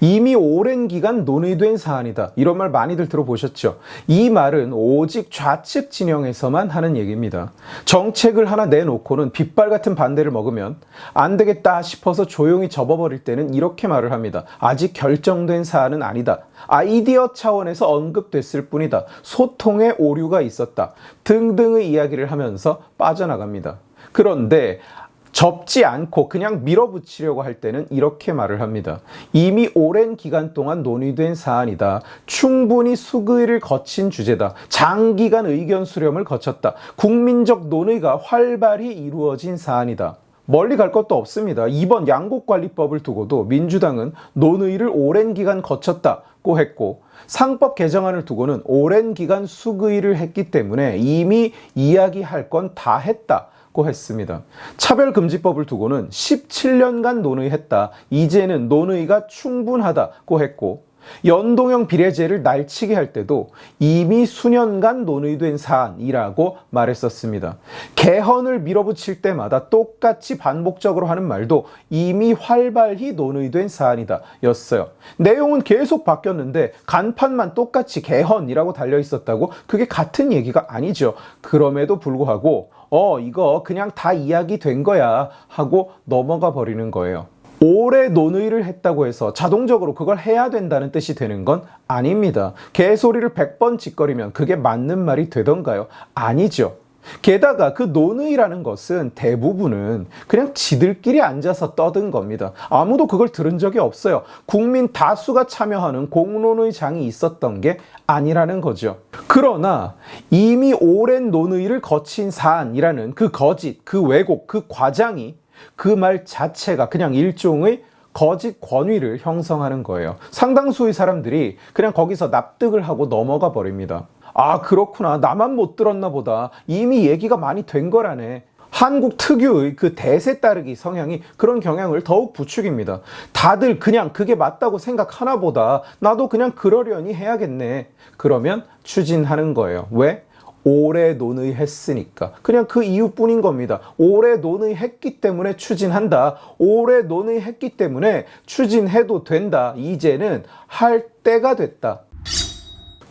이미 오랜 기간 논의된 사안이다. 이런 말 많이들 들어보셨죠? 이 말은 오직 좌측 진영에서만 하는 얘기입니다. 정책을 하나 내놓고는 빗발 같은 반대를 먹으면 안 되겠다 싶어서 조용히 접어버릴 때는 이렇게 말을 합니다. 아직 결정된 사안은 아니다. 아이디어 차원에서 언급됐을 뿐이다. 소통에 오류가 있었다. 등등의 이야기를 하면서 빠져나갑니다. 그런데 접지 않고 그냥 밀어붙이려고 할 때는 이렇게 말을 합니다. 이미 오랜 기간 동안 논의된 사안이다. 충분히 수의를 거친 주제다. 장기간 의견 수렴을 거쳤다. 국민적 논의가 활발히 이루어진 사안이다. 멀리 갈 것도 없습니다. 이번 양곡관리법을 두고도 민주당은 논의를 오랜 기간 거쳤다고 했고 상법 개정안을 두고는 오랜 기간 수의를 했기 때문에 이미 이야기할 건 다 했다. 고 했습니다. 차별금지법을 두고는 17년간 논의했다. 이제는 논의가 충분하다고 했고 연동형 비례제를 날치게 할 때도 이미 수년간 논의된 사안이라고 말했었습니다. 개헌을 밀어붙일 때마다 똑같이 반복적으로 하는 말도 이미 활발히 논의된 사안이다 였어요. 내용은 계속 바뀌었는데 간판만 똑같이 개헌이라고 달려 있었다고 그게 같은 얘기가 아니죠. 그럼에도 불구하고 어, 이거 그냥 다 이야기 된 거야 하고 넘어가 버리는 거예요. 오래 논의를 했다고 해서 자동적으로 그걸 해야 된다는 뜻이 되는 건 아닙니다. 개소리를 100번 짓거리면 그게 맞는 말이 되던가요? 아니죠. 게다가 그 논의라는 것은 대부분은 그냥 지들끼리 앉아서 떠든 겁니다. 아무도 그걸 들은 적이 없어요. 국민 다수가 참여하는 공론의 장이 있었던 게 아니라는 거죠. 그러나 이미 오랜 논의를 거친 사안이라는 그 거짓, 그 왜곡, 그 과장이 그 말 자체가 그냥 일종의 거짓 권위를 형성하는 거예요. 상당수의 사람들이 그냥 거기서 납득을 하고 넘어가 버립니다. 아, 그렇구나. 나만 못 들었나 보다. 이미 얘기가 많이 된 거라네. 한국 특유의 그 대세 따르기 성향이 그런 경향을 더욱 부추깁니다. 다들 그냥 그게 맞다고 생각하나 보다. 나도 그냥 그러려니 해야겠네. 그러면 추진하는 거예요. 왜? 오래 논의했으니까. 그냥 그 이유뿐인 겁니다. 오래 논의했기 때문에 추진한다. 오래 논의했기 때문에 추진해도 된다. 이제는 할 때가 됐다.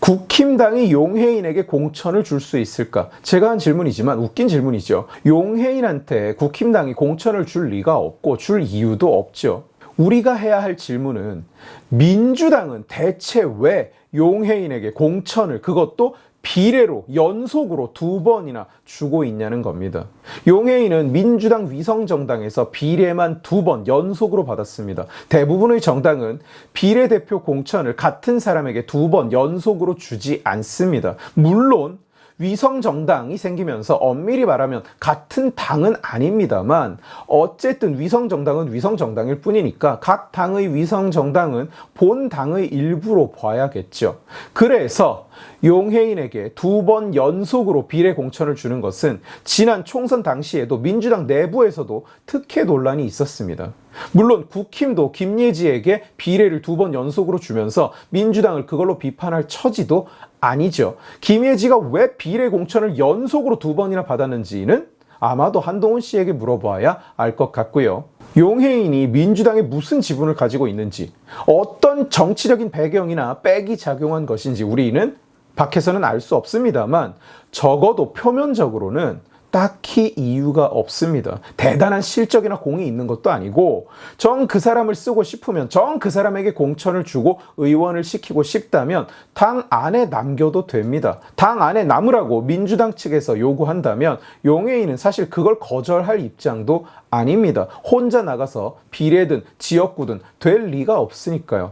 국힘당이 용해인에게 공천을 줄 수 있을까? 제가 한 질문이지만 웃긴 질문이죠. 용해인한테 국힘당이 공천을 줄 리가 없고 줄 이유도 없죠. 우리가 해야 할 질문은 민주당은 대체 왜 용해인에게 공천을 그것도 비례로 연속으로 두 번이나 주고 있냐는 겁니다. 용해인은 민주당 위성정당에서 비례만 두 번 연속으로 받았습니다. 대부분의 정당은 비례대표 공천을 같은 사람에게 두 번 연속으로 주지 않습니다. 물론 위성 정당이 생기면서 엄밀히 말하면 같은 당은 아닙니다만 어쨌든 위성 정당은 위성 정당일 뿐이니까 각 당의 위성 정당은 본 당의 일부로 봐야겠죠. 그래서 용해인에게 두 번 연속으로 비례 공천을 주는 것은 지난 총선 당시에도 민주당 내부에서도 특혜 논란이 있었습니다. 물론 국힘도 김예지에게 비례를 두 번 연속으로 주면서 민주당을 그걸로 비판할 처지도 아니죠. 김예지가 왜 비례 공천을 연속으로 두 번이나 받았는지는 아마도 한동훈 씨에게 물어봐야 알 것 같고요. 용해인이 민주당에 무슨 지분을 가지고 있는지, 어떤 정치적인 배경이나 백이 작용한 것인지 우리는 밖에서는 알 수 없습니다만 적어도 표면적으로는 딱히 이유가 없습니다. 대단한 실적이나 공이 있는 것도 아니고 정 그 사람을 쓰고 싶으면 정 그 사람에게 공천을 주고 의원을 시키고 싶다면 당 안에 남겨도 됩니다. 당 안에 남으라고 민주당 측에서 요구한다면 용해인은 사실 그걸 거절할 입장도 아닙니다. 혼자 나가서 비례든 지역구든 될 리가 없으니까요.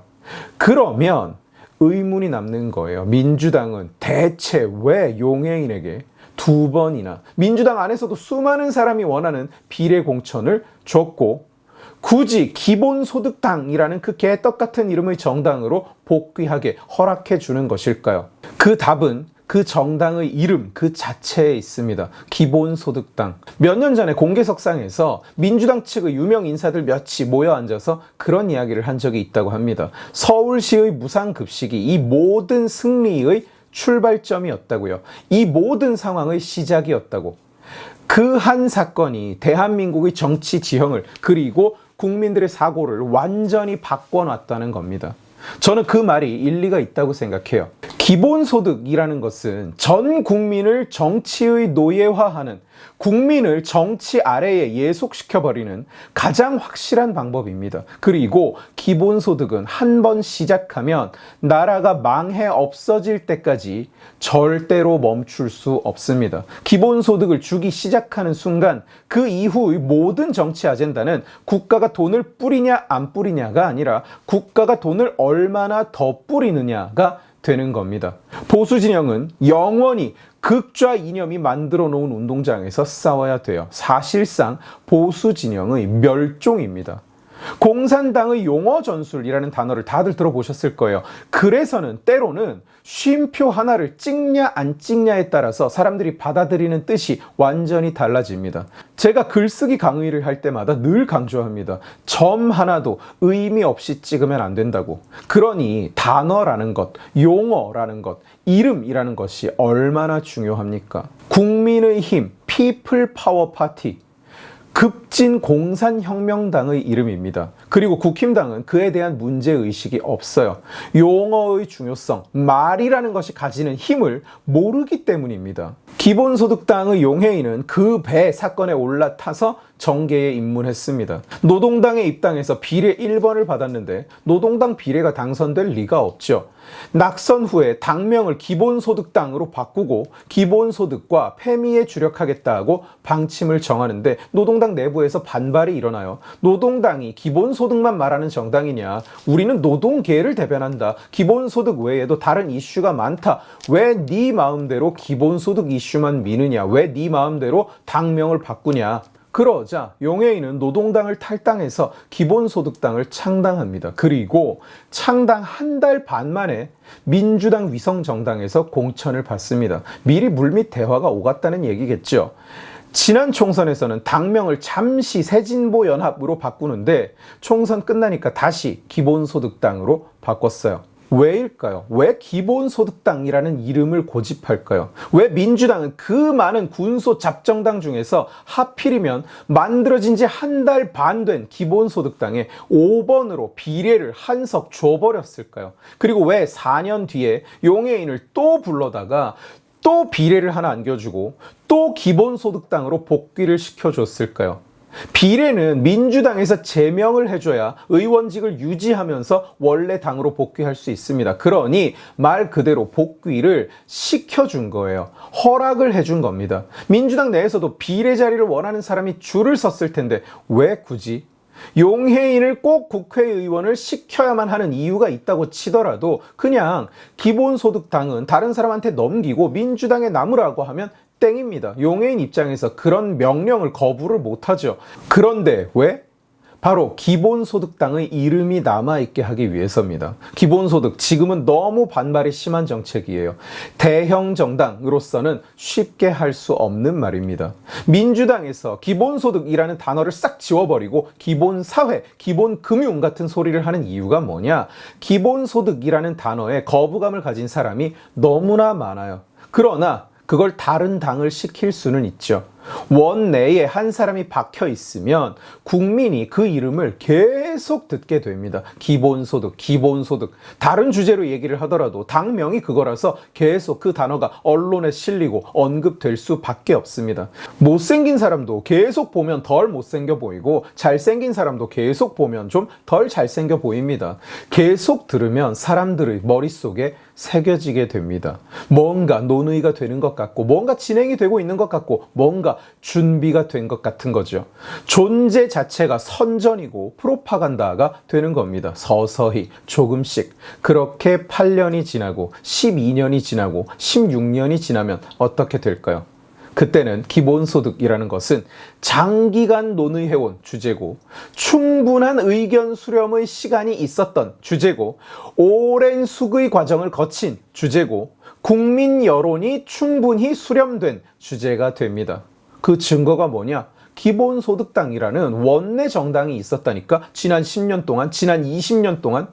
그러면 의문이 남는 거예요. 민주당은 대체 왜 용해인에게 두 번이나 민주당 안에서도 수많은 사람이 원하는 비례 공천을 줬고 굳이 기본소득당이라는 그 개떡 같은 이름의 정당으로 복귀하게 허락해 주는 것일까요? 그 답은 그 정당의 이름 그 자체에 있습니다. 기본소득당. 몇 년 전에 공개석상에서 민주당 측의 유명 인사들 몇이 모여 앉아서 그런 이야기를 한 적이 있다고 합니다. 서울시의 무상급식이 이 모든 승리의 출발점이었다고요. 이 모든 상황의 시작이었다고. 그 한 사건이 대한민국의 정치 지형을 그리고 국민들의 사고를 완전히 바꿔놨다는 겁니다. 저는 그 말이 일리가 있다고 생각해요. 기본소득이라는 것은 전 국민을 정치의 노예화하는 국민을 정치 아래에 예속시켜버리는 가장 확실한 방법입니다. 그리고 기본소득은 한 번 시작하면 나라가 망해 없어질 때까지 절대로 멈출 수 없습니다. 기본소득을 주기 시작하는 순간 그 이후의 모든 정치 아젠다는 국가가 돈을 뿌리냐 안 뿌리냐가 아니라 국가가 돈을 얼마나 더 뿌리느냐가 되는 겁니다. 보수 진영은 영원히 극좌 이념이 만들어 놓은 운동장에서 싸워야 돼요. 사실상 보수 진영의 멸종입니다. 공산당의 용어 전술이라는 단어를 다들 들어보셨을 거예요. 그래서는 때로는 쉼표 하나를 찍냐 안 찍냐에 따라서 사람들이 받아들이는 뜻이 완전히 달라집니다. 제가 글쓰기 강의를 할 때마다 늘 강조합니다. 점 하나도 의미 없이 찍으면 안 된다고. 그러니 단어라는 것, 용어라는 것, 이름이라는 것이 얼마나 중요합니까? 국민의 힘, 피플 파워 파티. 급진 공산혁명당의 이름입니다. 그리고 국힘당은 그에 대한 문제의식이 없어요. 용어의 중요성, 말이라는 것이 가지는 힘을 모르기 때문입니다. 기본소득당의 용해인은 그 배 사건에 올라타서 정계에 입문했습니다. 노동당의 입당에서 비례 1번을 받았는데 노동당 비례가 당선될 리가 없죠. 낙선 후에 당명을 기본소득당으로 바꾸고 기본소득과 패미에 주력하겠다고 방침을 정하는데 노동당 내부에서 반발이 일어나요. 노동당이 기본소득만 말하는 정당이냐? 우리는 노동계를 대변한다. 기본소득 외에도 다른 이슈가 많다. 왜 네 마음대로 기본소득 이슈만 미느냐? 왜 네 마음대로 당명을 바꾸냐? 그러자 용해인은 노동당을 탈당해서 기본소득당을 창당합니다. 그리고 창당 한 달 반 만에 민주당 위성정당에서 공천을 받습니다. 미리 물밑 대화가 오갔다는 얘기겠죠. 지난 총선에서는 당명을 잠시 새진보 연합으로 바꾸는데 총선 끝나니까 다시 기본소득당으로 바꿨어요. 왜일까요? 왜 기본소득당이라는 이름을 고집할까요? 왜 민주당은 그 많은 군소 잡정당 중에서 하필이면 만들어진 지 한 달 반 된 기본소득당에 5번으로 비례를 한석 줘버렸을까요? 그리고 왜 4년 뒤에 용해인을 또 불러다가 또 비례를 하나 안겨주고 또 기본소득당으로 복귀를 시켜줬을까요? 비례는 민주당에서 제명을 해줘야 의원직을 유지하면서 원래 당으로 복귀할 수 있습니다. 그러니 말 그대로 복귀를 시켜준 거예요. 허락을 해준 겁니다. 민주당 내에서도 비례 자리를 원하는 사람이 줄을 섰을 텐데 왜 굳이 용해인을 꼭 국회의원을 시켜야만 하는 이유가 있다고 치더라도 그냥 기본소득당은 다른 사람한테 넘기고 민주당에 남으라고 하면 땡입니다. 용해인 입장에서 그런 명령을 거부를 못하죠. 그런데 왜? 바로 기본소득당의 이름이 남아있게 하기 위해서입니다. 기본소득, 지금은 너무 반발이 심한 정책이에요. 대형 정당으로서는 쉽게 할 수 없는 말입니다. 민주당에서 기본소득이라는 단어를 싹 지워버리고 기본사회, 기본금융 같은 소리를 하는 이유가 뭐냐? 기본소득이라는 단어에 거부감을 가진 사람이 너무나 많아요. 그러나 그걸 다른 당을 시킬 수는 있죠. 원 내에 한 사람이 박혀 있으면 국민이 그 이름을 계속 듣게 됩니다. 기본소득, 기본소득. 다른 주제로 얘기를 하더라도 당명이 그거라서 계속 그 단어가 언론에 실리고 언급될 수밖에 없습니다. 못생긴 사람도 계속 보면 덜 못생겨 보이고 잘생긴 사람도 계속 보면 좀 덜 잘생겨 보입니다. 계속 들으면 사람들의 머릿속에 새겨지게 됩니다. 뭔가 논의가 되는 것 같고, 뭔가 진행이 되고 있는 것 같고, 뭔가 준비가 된 것 같은 거죠. 존재 자체가 선전이고 프로파간다가 되는 겁니다. 서서히, 조금씩. 그렇게 8년이 지나고, 12년이 지나고, 16년이 지나면 어떻게 될까요? 그때는 기본소득이라는 것은 장기간 논의해온 주제고 충분한 의견 수렴의 시간이 있었던 주제고 오랜 수의 과정을 거친 주제고 국민 여론이 충분히 수렴된 주제가 됩니다. 그 증거가 뭐냐? 기본소득당이라는 원내 정당이 있었다니까 지난 10년 동안, 지난 20년 동안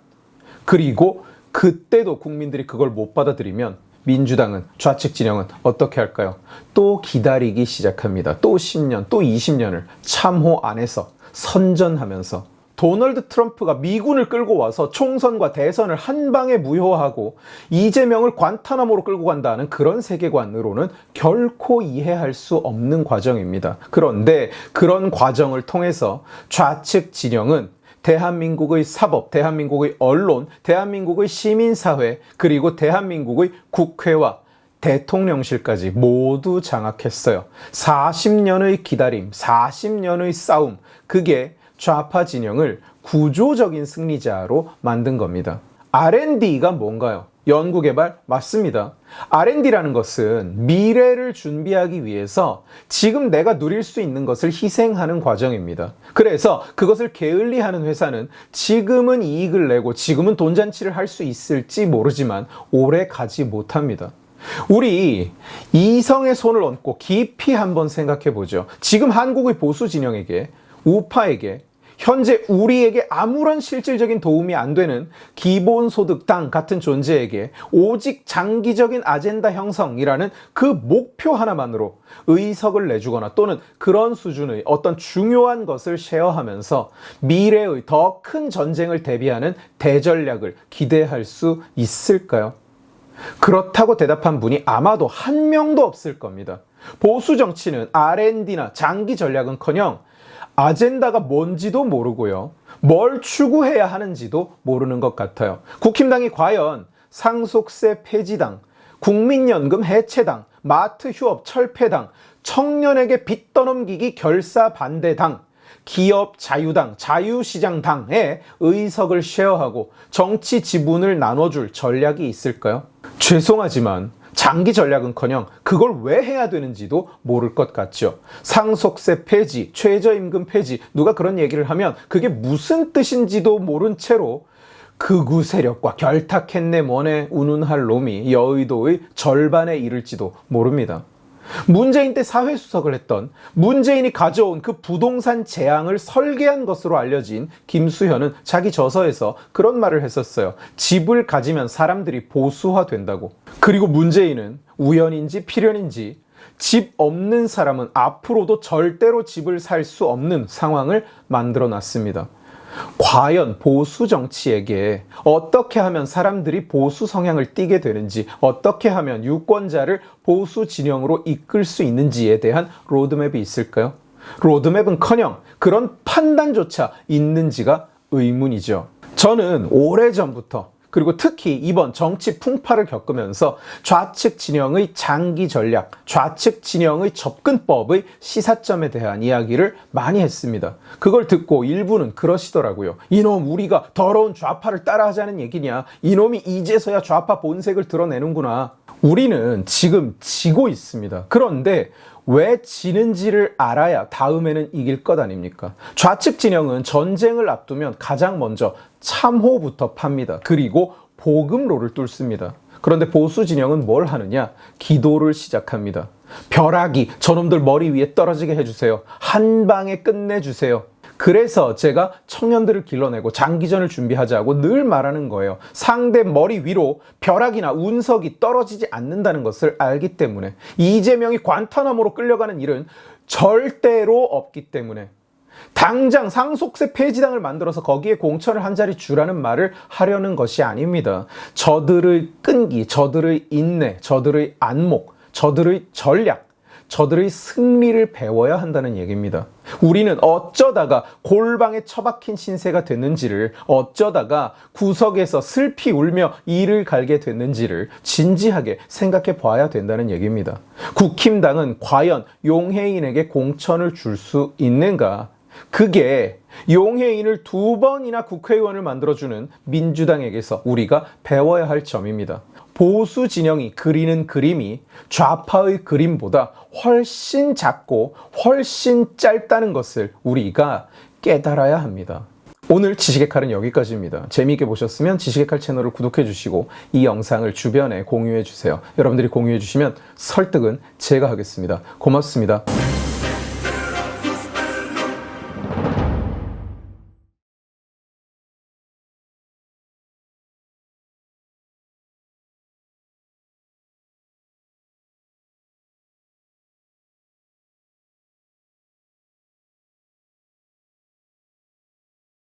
그리고 그때도 국민들이 그걸 못 받아들이면 민주당은 좌측 진영은 어떻게 할까요? 또 기다리기 시작합니다. 또 10년, 또 20년을 참호 안에서 선전하면서 도널드 트럼프가 미군을 끌고 와서 총선과 대선을 한 방에 무효하고 이재명을 관타나모로 끌고 간다는 그런 세계관으로는 결코 이해할 수 없는 과정입니다. 그런데 그런 과정을 통해서 좌측 진영은 대한민국의 사법, 대한민국의 언론, 대한민국의 시민사회, 그리고 대한민국의 국회와 대통령실까지 모두 장악했어요. 40년의 기다림, 40년의 싸움, 그게 좌파 진영을 구조적인 승리자로 만든 겁니다. R&D가 뭔가요? 연구개발 맞습니다. R&D라는 것은 미래를 준비하기 위해서 지금 내가 누릴 수 있는 것을 희생하는 과정입니다. 그래서 그것을 게을리 하는 회사는 지금은 이익을 내고 지금은 돈 잔치를 할 수 있을지 모르지만 오래 가지 못합니다. 우리 이성의 손을 얹고 깊이 한번 생각해 보죠. 지금 한국의 보수 진영에게 우파에게 현재 우리에게 아무런 실질적인 도움이 안 되는 기본소득당 같은 존재에게 오직 장기적인 아젠다 형성이라는 그 목표 하나만으로 의석을 내주거나 또는 그런 수준의 어떤 중요한 것을 쉐어하면서 미래의 더 큰 전쟁을 대비하는 대전략을 기대할 수 있을까요? 그렇다고 대답한 분이 아마도 한 명도 없을 겁니다. 보수 정치는 R&D나 장기 전략은커녕 아젠다가 뭔지도 모르고요. 뭘 추구해야 하는지도 모르는 것 같아요. 국힘당이 과연 상속세 폐지당, 국민연금 해체당, 마트 휴업 철폐당, 청년에게 빚 떠넘기기 결사 반대당, 기업 자유당, 자유시장당에 의석을 쉐어하고 정치 지분을 나눠줄 전략이 있을까요? 죄송하지만 장기 전략은커녕 그걸 왜 해야 되는지도 모를 것 같죠. 상속세 폐지, 최저임금 폐지, 누가 그런 얘기를 하면 그게 무슨 뜻인지도 모른 채로 극우 세력과 결탁했네 뭐네 운운할 놈이 여의도의 절반에 이를지도 모릅니다. 문재인 때 사회수석을 했던 문재인이 가져온 그 부동산 재앙을 설계한 것으로 알려진 김수현은 자기 저서에서 그런 말을 했었어요. 집을 가지면 사람들이 보수화 된다고. 그리고 문재인은 우연인지 필연인지 집 없는 사람은 앞으로도 절대로 집을 살 수 없는 상황을 만들어 놨습니다. 과연 보수 정치에게 어떻게 하면 사람들이 보수 성향을 띠게 되는지, 어떻게 하면 유권자를 보수 진영으로 이끌 수 있는지에 대한 로드맵이 있을까요? 로드맵은 커녕 그런 판단조차 있는지가 의문이죠. 저는 오래전부터 그리고 특히 이번 정치 풍파를 겪으면서 좌측 진영의 장기 전략, 좌측 진영의 접근법의 시사점에 대한 이야기를 많이 했습니다. 그걸 듣고 일부는 그러시더라고요. 이놈 우리가 더러운 좌파를 따라하자는 얘기냐? 이놈이 이제서야 좌파 본색을 드러내는구나. 우리는 지금 지고 있습니다. 그런데 왜 지는지를 알아야 다음에는 이길 것 아닙니까? 좌측 진영은 전쟁을 앞두면 가장 먼저 참호부터 팝니다. 그리고 복음로를 뚫습니다. 그런데 보수 진영은 뭘 하느냐? 기도를 시작합니다. 벼락이 저놈들 머리 위에 떨어지게 해주세요. 한 방에 끝내주세요. 그래서 제가 청년들을 길러내고 장기전을 준비하자고 늘 말하는 거예요. 상대 머리 위로 벼락이나 운석이 떨어지지 않는다는 것을 알기 때문에 이재명이 관타나모로 끌려가는 일은 절대로 없기 때문에 당장 상속세 폐지당을 만들어서 거기에 공천을 한 자리 주라는 말을 하려는 것이 아닙니다. 저들의 끈기, 저들의 인내, 저들의 안목, 저들의 전략, 저들의 승리를 배워야 한다는 얘기입니다. 우리는 어쩌다가 골방에 처박힌 신세가 됐는지를 어쩌다가 구석에서 슬피 울며 이를 갈게 됐는지를 진지하게 생각해 봐야 된다는 얘기입니다. 국힘당은 과연 용해인에게 공천을 줄 수 있는가? 그게 용해인을 두 번이나 국회의원을 만들어주는 민주당에게서 우리가 배워야 할 점입니다. 보수 진영이 그리는 그림이 좌파의 그림보다 훨씬 작고 훨씬 짧다는 것을 우리가 깨달아야 합니다. 오늘 지식의 칼은 여기까지입니다. 재미있게 보셨으면 지식의 칼 채널을 구독해 주시고 이 영상을 주변에 공유해 주세요. 여러분들이 공유해 주시면 설득은 제가 하겠습니다. 고맙습니다.